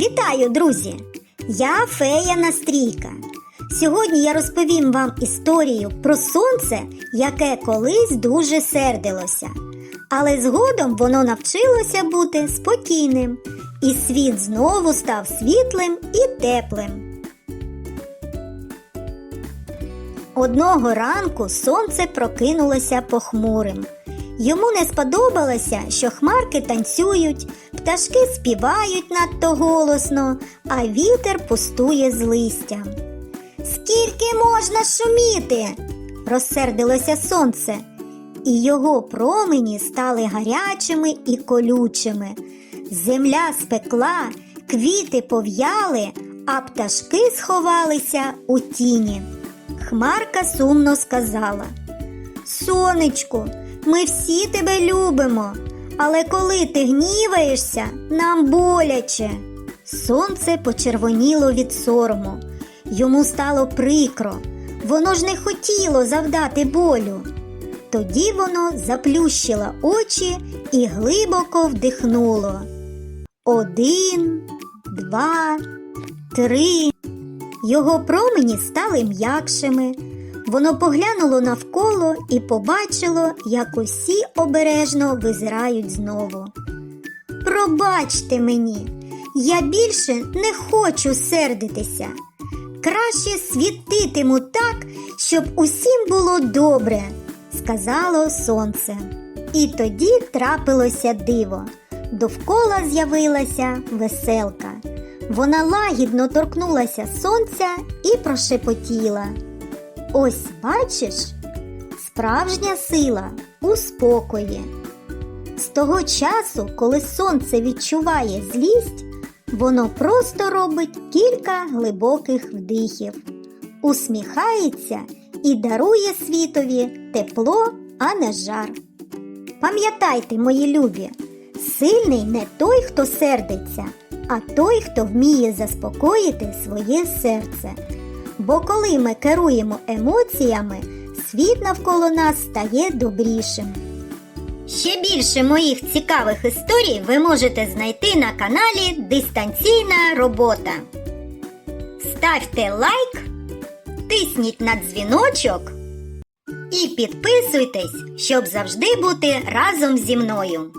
Вітаю, друзі! Я фея Настрійка. Сьогодні я розповім вам історію про сонце, яке колись дуже сердилося. Але згодом воно навчилося бути спокійним, і світ знову став світлим і теплим. Одного ранку сонце прокинулося похмурим. Йому не сподобалося, що хмарки танцюють, пташки співають надто голосно, а вітер пустує з листям. Скільки можна шуміти? розсердилося сонце, і його промені стали гарячими і колючими. Земля спекла, квіти пов'яли, а пташки сховалися у тіні. Хмарка сумно сказала: Сонечку, ми всі тебе любимо, але коли ти гніваєшся, нам боляче. Сонце почервоніло від сорому. Йому стало прикро. Воно ж не хотіло завдати болю. Тоді воно заплющило очі і глибоко вдихнуло. Один, два, три. Його промені стали м'якшими. Воно поглянуло навколо і побачило, як усі обережно визирають знову. Пробачте мені, я більше не хочу сердитися. Краще світитиму так, щоб усім було добре, сказало сонце. І тоді трапилося диво. Довкола з'явилася веселка. Вона лагідно торкнулася сонця і прошепотіла. Ось бачиш, справжня сила у спокої. З того часу, коли сонце відчуває злість, воно просто робить кілька глибоких вдихів, усміхається і дарує світові тепло, а не жар. Пам'ятайте, мої любі, сильний не той, хто сердиться, а той, хто вміє заспокоїти своє серце. Бо коли ми керуємо емоціями, світ навколо нас стає добрішим. Ще більше моїх цікавих історій ви можете знайти на каналі Дистанційна робота. Ставте лайк, тисніть на дзвіночок і підписуйтесь, щоб завжди бути разом зі мною.